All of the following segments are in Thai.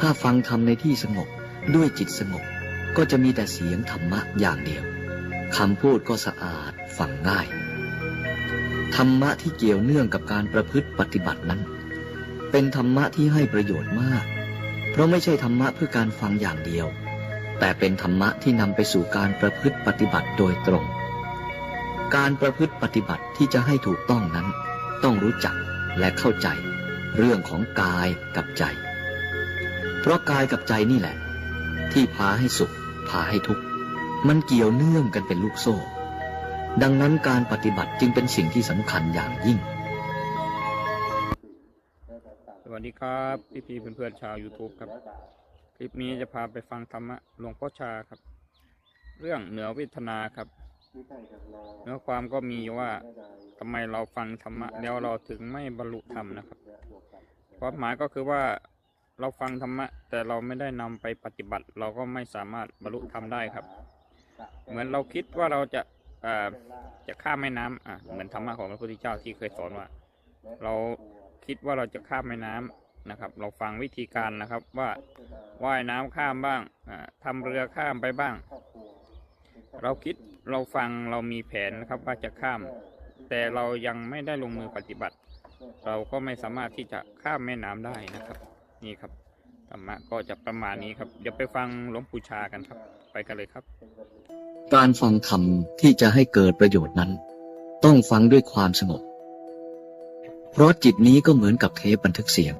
ถ้าฟังธรรมในที่สงบด้วยจิตสงบ ก็จะมีแต่เสียงธรรมะอย่างเดียวคำพูดก็สะอาดฟังง่าย ธรรมะที่เกี่ยวเนื่องกับการประพฤติปฏิบัตินั้น เป็นธรรมะที่ให้ประโยชน์มาก เพราะไม่ใช่ธรรมะเพื่อการฟังอย่างเดียว แต่เป็นธรรมะที่นำไปสู่การประพฤติปฏิบัติโดยตรง การประพฤติปฏิบัติที่จะให้ถูกต้องนั้น ต้องรู้จักและเข้าใจ เรื่องของกายกับใจ เพราะกายกับใจนี่แหละ ที่พาให้สุขพาให้ทุกข์มันเกี่ยวเนื่องกันเป็นลูกโซ่ ดังนั้นการปฏิบัติจึงเป็นสิ่งที่สำคัญอย่างยิ่ง สวัสดีครับพี่พี่ๆเพื่อนๆชาว YouTube ครับ คลิปนี้จะพาไปฟังธรรมะหลวงพ่อชาครับ เรื่องเหนือเวทนาครับเนื้อความก็มีว่าทำไมเราฟังธรรมะแล้วเราถึงไม่บรรลุธรรมนะครับความหมายก็คือว่า เราฟังธรรมะ แต่เราไม่ได้นำไปปฏิบัติ เราก็ไม่สามารถบรรลุธรรมได้ครับ เหมือนเราคิดว่าเราจะจะข้ามแม่น้ำอะเหมือนธรรมะของพระพุทธเจ้าที่เคยสอนว่า เราคิดว่าเราจะข้ามแม่น้ำนะครับ เราฟังวิธีการนะครับว่าว่ายน้ำข้ามบ้างอ่าทำเรือข้ามไปบ้าง เราคิดเราฟังเรามีแผนนะครับว่าจะข้าม แต่เรายังไม่ได้ลงมือปฏิบัติ เราก็ไม่สามารถที่จะข้ามแม่น้ำได้นะครับ นี่ครับธรรมะก็จะประมาณนี้ครับ เดี๋ยวไปฟังหลวงปู่ชากันครับ ไปกันเลยครับ การฟังธรรมที่จะให้เกิดประโยชน์นั้น ต้องฟังด้วยความสงบ เพราะจิตนี้ก็เหมือนกับเทปบันทึกเสียง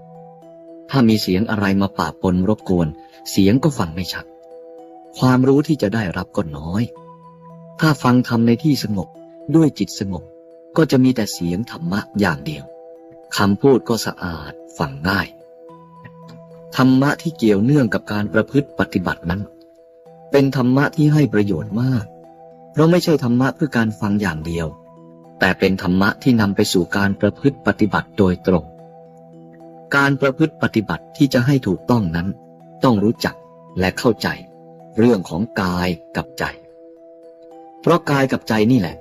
ถ้ามีเสียงอะไรมาปะปนรบกวน เสียงก็ฟังไม่ชัด ความรู้ที่จะได้รับก็น้อย ถ้าฟังธรรมในที่สงบด้วยจิตสงบก็จะมีแต่เสียงธรรมะอย่างเดียวคำพูดก็สะอาดฟังง่าย ธรรมะที่เกี่ยวเนื่องกับการประพฤติปฏิบัตินั้น เป็นธรรมะที่ให้ประโยชน์มาก เพราะไม่ใช่ธรรมะเพื่อการฟังอย่างเดียว แต่เป็นธรรมะที่นำไปสู่การประพฤติปฏิบัติโดยตรง การประพฤติปฏิบัติที่จะให้ถูกต้องนั้น ต้องรู้จักและเข้าใจ เรื่องของกายกับใจ เพราะกายกับใจนี่แหละ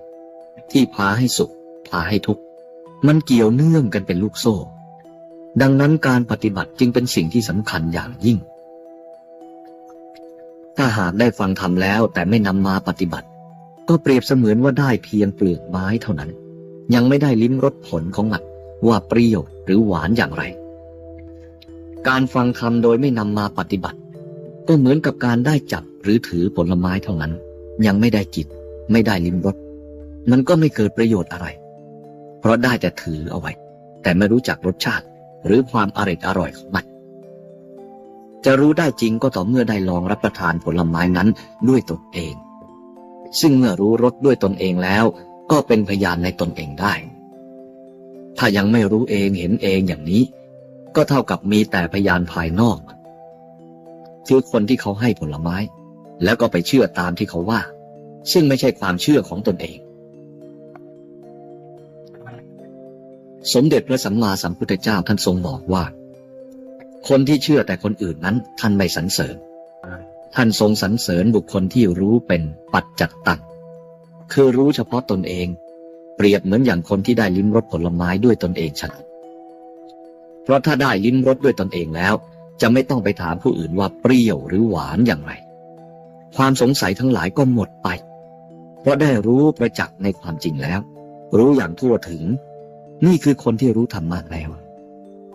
ที่พาให้สุขพาให้ทุกข์มันเกี่ยวเนื่องกันเป็นลูกโซ่ ดังนั้นการปฏิบัติจึงเป็นสิ่งที่สำคัญอย่างยิ่ง ถ้าหากได้ฟังธรรมแล้วแต่ไม่นำมาปฏิบัติ ก็เปรียบเสมือนว่าได้เพียงเปลือกไม้เท่านั้น ยังไม่ได้ลิ้มรสผลของมันว่าเปรี้ยวหรือหวานอย่างไร การฟังธรรมโดยไม่นำมาปฏิบัติ ก็เหมือนกับการได้จับหรือถือผลไม้เท่านั้น ยังไม่ได้จิต ไม่ได้ลิ้มรสมันก็ไม่เกิดประโยชน์อะไร เพราะได้แต่ถือเอาไว้ แต่ไม่รู้จักรสชาติ หรือความอร่อยอร่อยของมันจะรู้ได้จริงก็ต่อเมื่อได้ลองรับประทานผลไม้นั้นด้วยตนเอง ซึ่งเมื่อรู้รสด้วยตนเองแล้ว ก็เป็นพยานในตนเองได้ ถ้ายังไม่รู้เองเห็นเองอย่างนี้ ก็เท่ากับมีแต่พยานภายนอก คือคนที่เขาให้ผลไม้ แล้วก็ไปเชื่อตามที่เขาว่า ซึ่งไม่ใช่ความเชื่อของตนเอง สมเด็จพระสัมมาสัมพุทธเจ้าท่านทรงบอกว่า คนที่เชื่อแต่คนอื่นนั้นท่านไม่สรรเสริญ ท่านทรงสรรเสริญบุคคลที่รู้เป็นปัจจัตตังคือรู้เฉพาะตนเอง เปรียบเหมือนอย่างคนที่ได้ลิ้มรสผลไม้ด้วยตนเองฉะนั้นเพราะถ้าได้ลิ้มรสด้วยตนเองแล้ว จะไม่ต้องไปถามผู้อื่นว่าเปรี้ยวหรือหวานอย่างไร ความสงสัยทั้งหลายก็หมดไป เพราะได้รู้ประจักษ์ในความจริงแล้ว รู้อย่างทั่วถึง นี่คือคนที่รู้ธรรมะแล้ว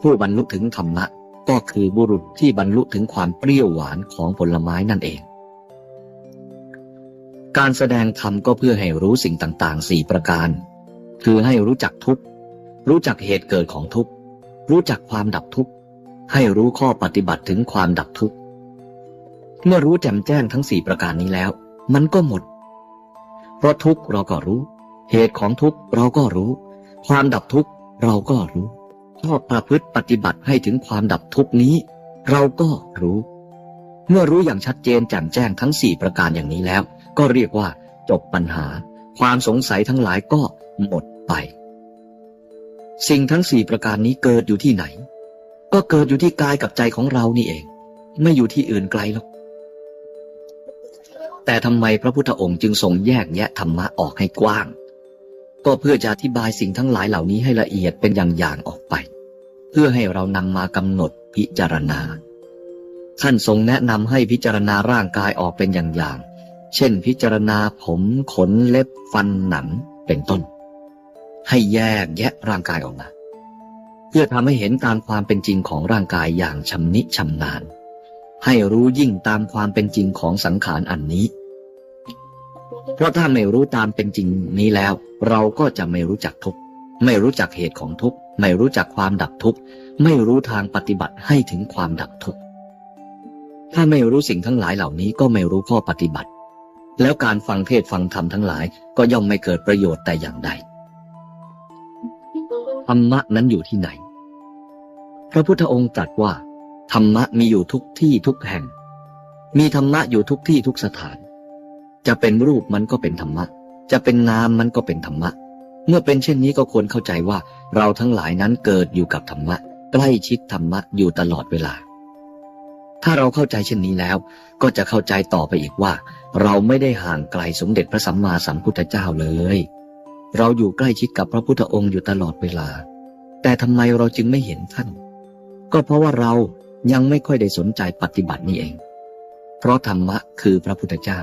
ผู้บรรลุถึงธรรมะก็คือบุรุษที่บรรลุถึงความเปรี้ยวหวานของผลไม้นั่นเอง การแสดงธรรมก็เพื่อให้รู้สิ่งต่างๆสี่ประการ คือให้รู้จักทุกข์ รู้จักเหตุเกิดของทุกข์ รู้จักความดับทุกข์ ให้รู้ข้อปฏิบัติถึงความดับทุกข์ เมื่อรู้แจ่มแจ้งทั้งสี่ประการนี้แล้ว มันก็หมด เพราะทุกข์เราก็รู้ เหตุของทุกข์เราก็รู้ ความดับทุกข์เราก็รู้ข้อประพฤติปฏิบัติให้ถึงความดับทุกข์นี้ เราก็รู้ เมื่อรู้อย่างชัดเจนแจ่มแจ้งทั้งสี่ประการอย่างนี้แล้ว ก็เรียกว่า จบปัญหา ความสงสัยทั้งหลายก็หมดไป สิ่งทั้งสี่ประการนี้เกิดอยู่ที่ไหน ก็เกิดอยู่ที่กายกับใจของเรานี่เอง ไม่อยู่ที่อื่นไกลหรอกแต่ทำไมพระพุทธองค์จึงทรงแยกแยะธรรมะออกให้กว้าง ก็เพื่อจะอธิบายสิ่งทั้งหลายเหล่านี้ให้ละเอียดเป็นอย่างๆออกไป เพื่อให้เรานำมากำหนดพิจารณา ท่านทรงแนะนำให้พิจารณาร่างกายออกเป็นอย่างๆ เช่น พิจารณาผมขนเล็บฟันหนังเป็นต้น ให้แยกแยะร่างกายออกมาเพื่อทำให้เห็นตามความเป็นจริงของร่างกายอย่างชำนิชำนาญ ให้รู้ยิ่งตามความเป็นจริงของสังขารอันนี้ เพราะถ้าไม่รู้ตามเป็นจริงนี้แล้ว เราก็จะไม่รู้จักทุกข์ไม่รู้จักเหตุของทุกข์ไม่รู้จักความดับทุกข์ไม่รู้ทางปฏิบัติให้ถึงความดับทุกข์ถ้าไม่รู้สิ่งทั้งหลายเหล่านี้ก็ไม่รู้ข้อปฏิบัติ แล้วการฟังเทศฟังธรรมทั้งหลายก็ย่อมไม่เกิดประโยชน์แต่อย่างใดธรรมะนั้นอยู่ที่ไหน พระพุทธองค์ตรัสว่า ธรรมะมีอยู่ทุกที่ทุกแห่ง มีธรรมะอยู่ทุกที่ทุกสถาน จะเป็นรูปมันก็เป็นธรรมะ จะเป็นนามมันก็เป็นธรรมะ เมื่อเป็นเช่นนี้ก็ควรเข้าใจว่า เราทั้งหลายนั้นเกิดอยู่กับธรรมะ ใกล้ชิดธรรมะอยู่ตลอดเวลา ถ้าเราเข้าใจเช่นนี้แล้ว ก็จะเข้าใจต่อไปอีกว่า เราไม่ได้ห่างไกลสมเด็จพระสัมมาสัมพุทธเจ้าเลย เราอยู่ใกล้ชิดกับพระพุทธองค์อยู่ตลอดเวลา แต่ทำไมเราจึงไม่เห็นท่าน ก็เพราะว่าเรายังไม่ค่อยได้สนใจปฏิบัตินี่เอง เพราะธรรมะคือพระพุทธเจ้า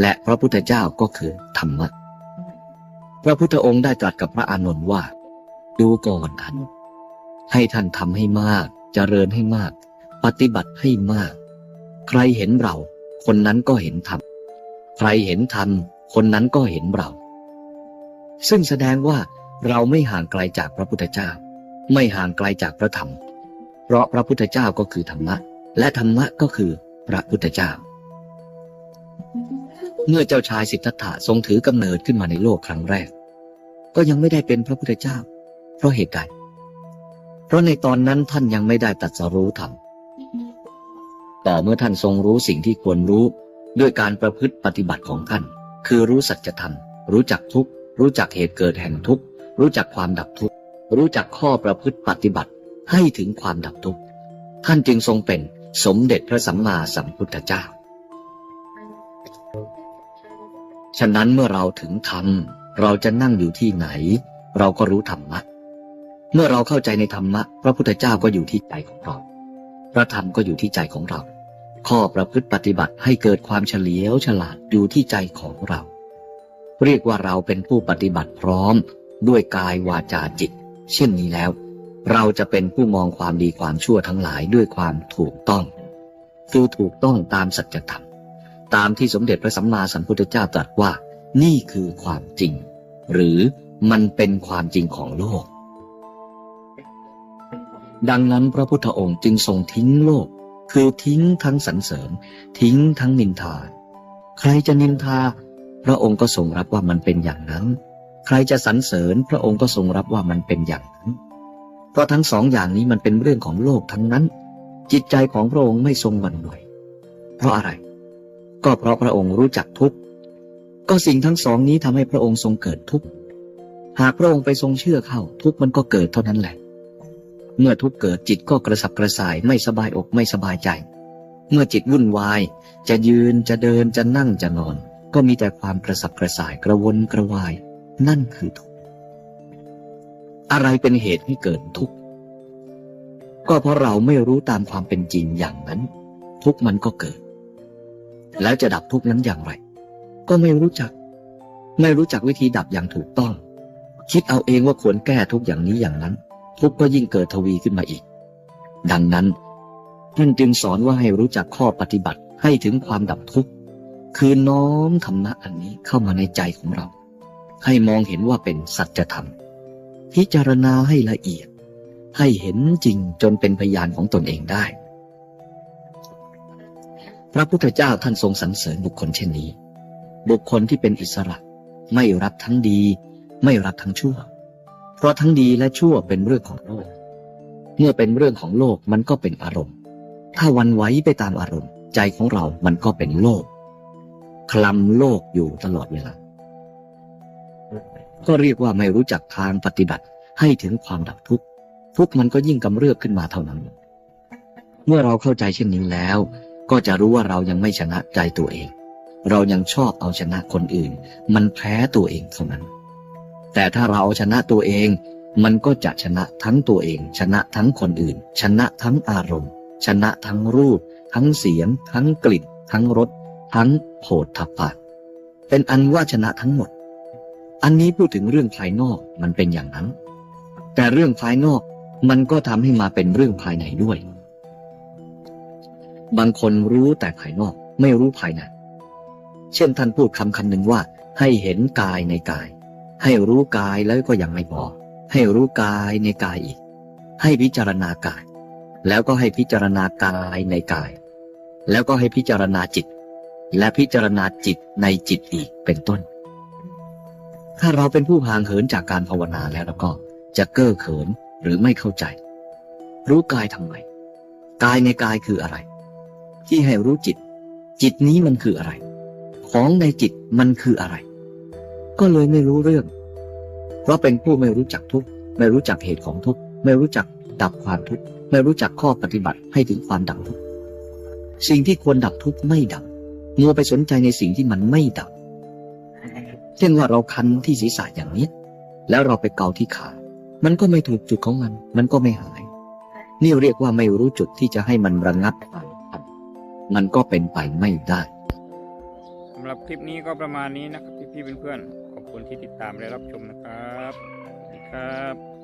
และพระพุทธเจ้าก็คือธรรมะ พระพุทธองค์ได้ตรัสกับพระอานนท์ว่า ดูก่อนท่านให้ท่านทำให้มากเจริญให้มาก ปฏิบัติให้มาก ใครเห็นเรา คนนั้นก็เห็นธรรม ใครเห็นธรรม คนนั้นก็เห็นเรา ซึ่งแสดงว่าเราไม่ห่างไกลจากพระพุทธเจ้า ไม่ห่างไกลจากพระธรรม เพราะพระพุทธเจ้าก็คือธรรมะ และธรรมะก็คือพระพุทธเจ้า เมื่อเจ้าชายสิทธัตถะทรงถือกำเนิดขึ้นมาในโลกครั้งแรก ก็ยังไม่ได้เป็นพระพุทธเจ้า เพราะเหตุใดเพราะในตอนนั้นท่านยังไม่ได้ตรัสรู้ธรรมต่อเมื่อท่านทรงรู้สิ่งที่ควรรู้ด้วยการประพฤติปฏิบัติของท่าน คือรู้สัจธรรม รู้จักทุกข์รู้จักเหตุเกิดแห่งทุกข์รู้จักความดับทุกข์รู้จักข้อประพฤติปฏิบัติให้ถึงความดับทุกข์ท่านจึงทรงเป็นสมเด็จพระสัมมาสัมพุทธเจ้า ฉะนั้นเมื่อเราถึงธรรม เราจะนั่งอยู่ที่ไหน เราก็รู้ธรรมะ เมื่อเราเข้าใจในธรรมะ พระพุทธเจ้าก็อยู่ที่ใจของเรา พระธรรมก็อยู่ที่ใจของเรา ข้อประพฤติปฏิบัติให้เกิดความเฉลียวฉลาดอยู่ที่ใจของเรา เรียกว่าเราเป็นผู้ปฏิบัติพร้อม ด้วยกายวาจาจิต เช่นนี้แล้ว เราจะเป็นผู้มองความดีความชั่วทั้งหลายด้วยความถูกต้อง คือถูกต้องตามสัจธรรม ตามที่สมเด็จพระสัมมาสัมพุทธเจ้าตรัสว่า นี่คือความจริง หรือมันเป็นความจริงของโลก ดังนั้นพระพุทธองค์จึงทรงทิ้งโลก คือทิ้งทั้งสรรเสริญ ทิ้งทั้งนินทา ใครจะนินทา พระองค์ก็ทรงรับว่ามันเป็นอย่างนั้น ใครจะสรรเสริญ พระองค์ก็ทรงรับว่ามันเป็นอย่างนั้น เพราะทั้งสองอย่างนี้มันเป็นเรื่องของโลกทั้งนั้น จิตใจของพระองค์ไม่ทรงหวั่นไหวเพราะอะไร ก็เพราะพระองค์รู้จักทุกข์ก็สิ่งทั้งสองนี้ทำให้พระองค์ทรงเกิดทุกข์หากพระองค์ไปทรงเชื่อเข้า ทุกข์มันก็เกิดเท่านั้นแหละ เมื่อทุกข์เกิดจิตก็กระสับกระส่ายไม่สบายอกไม่สบายใจ เมื่อจิตวุ่นวาย จะยืนจะเดินจะนั่งจะนอน ก็มีแต่ความกระสับกระส่ายกระวนกระวาย นั่นคือทุกข์อะไรเป็นเหตุให้เกิดทุกข์ก็เพราะเราไม่รู้ตามความเป็นจริงอย่างนั้น ทุกข์มันก็เกิด แล้วจะดับทุกข์นั้นอย่างไร ก็ไม่รู้จัก ไม่รู้จักวิธีดับอย่างถูกต้อง คิดเอาเองว่าควรแก้ทุกอย่างนี้อย่างนั้น ทุกข์ก็ยิ่งเกิดทวีขึ้นมาอีก ดังนั้นท่านจึงสอนว่าให้รู้จักข้อปฏิบัติให้ถึงความดับทุกข์คือน้อมธรรมะอันนี้เข้ามาในใจของเรา ให้มองเห็นว่าเป็นสัจธรรม พิจารณาให้ละเอียด ให้เห็นจริงจนเป็นพยานของตนเองได้ พระพุทธเจ้าท่านทรงสรรเสริญบุคคลเช่นนี้ บุคคลที่เป็นอิสระ ไม่รับทั้งดี ไม่รับทั้งชั่ว เพราะทั้งดีและชั่วเป็นเรื่องของโลก เมื่อเป็นเรื่องของโลกมันก็เป็นอารมณ์ ถ้าวันไหวไปตามอารมณ์ ใจของเรามันก็เป็นโลก คลำโลกอยู่ตลอดเวลา ก็เรียกว่าไม่รู้จักทางปฏิบัติให้ถึงความดับทุกข์ทุกข์มันก็ยิ่งกำเริบขึ้นมาเท่านั้น เมื่อเราเข้าใจเช่นนี้แล้ว ก็จะรู้ว่าเรายังไม่ชนะใจตัวเอง เรายังชอบเอาชนะคนอื่น มันแพ้ตัวเองเท่านั้น แต่ถ้าเราเอาชนะตัวเอง มันก็จะชนะทั้งตัวเอง ชนะทั้งคนอื่น ชนะทั้งอารมณ์ ชนะทั้งรูป ทั้งเสียง ทั้งกลิ่น ทั้งรส ทั้งโผฏฐัพพะเป็นอันว่าชนะทั้งหมด อันนี้พูดถึงเรื่องภายนอกมันเป็นอย่างนั้น แต่เรื่องภายนอกมันก็ทำให้มาเป็นเรื่องภายในด้วย บางคนรู้แต่ภายนอกไม่รู้ภายใน เช่นท่านพูดคำคำหนึ่งว่า ให้เห็นกายในกาย ให้รู้กายแล้วก็ยังไม่พอ ให้รู้กายในกายอีก ให้พิจารณากาย แล้วก็ให้พิจารณากายในกาย แล้วก็ให้พิจารณาจิต และพิจารณาจิตในจิตอีกเป็นต้น ถ้าเราเป็นผู้ห่างเหินจากการภาวนาแล้วแล้วก็จะเก้อเขินหรือไม่เข้าใจ รู้กายทำไมกายในกายคืออะไร ที่ให้รู้จิต จิตนี้มันคืออะไร ของในจิตมันคืออะไร ก็เลยไม่รู้เรื่อง เพราะเป็นผู้ไม่รู้จักทุกข์ไม่รู้จักเหตุของทุกข์ไม่รู้จักดับความทุกข์ไม่รู้จักข้อปฏิบัติให้ถึงความดับทุกข์สิ่งที่ควรดับทุกข์ไม่ดับมัวไปสนใจในสิ่งที่มันไม่ดับ เช่นว่าเราคันที่ศีรษะอย่างนี้ แล้วเราไปเกาที่ขา มันก็ไม่ถูกจุดของมัน มันก็ไม่หาย นี่เรียกว่าไม่รู้จุดที่จะให้มันระงับความ มันก็เป็นไปไม่ได้สำหรับคลิปนี้ก็ประมาณนี้นะครับพี่ๆเพื่อนๆขอบคุณที่ติดตามและรับชมนะครับสวัสดีครับ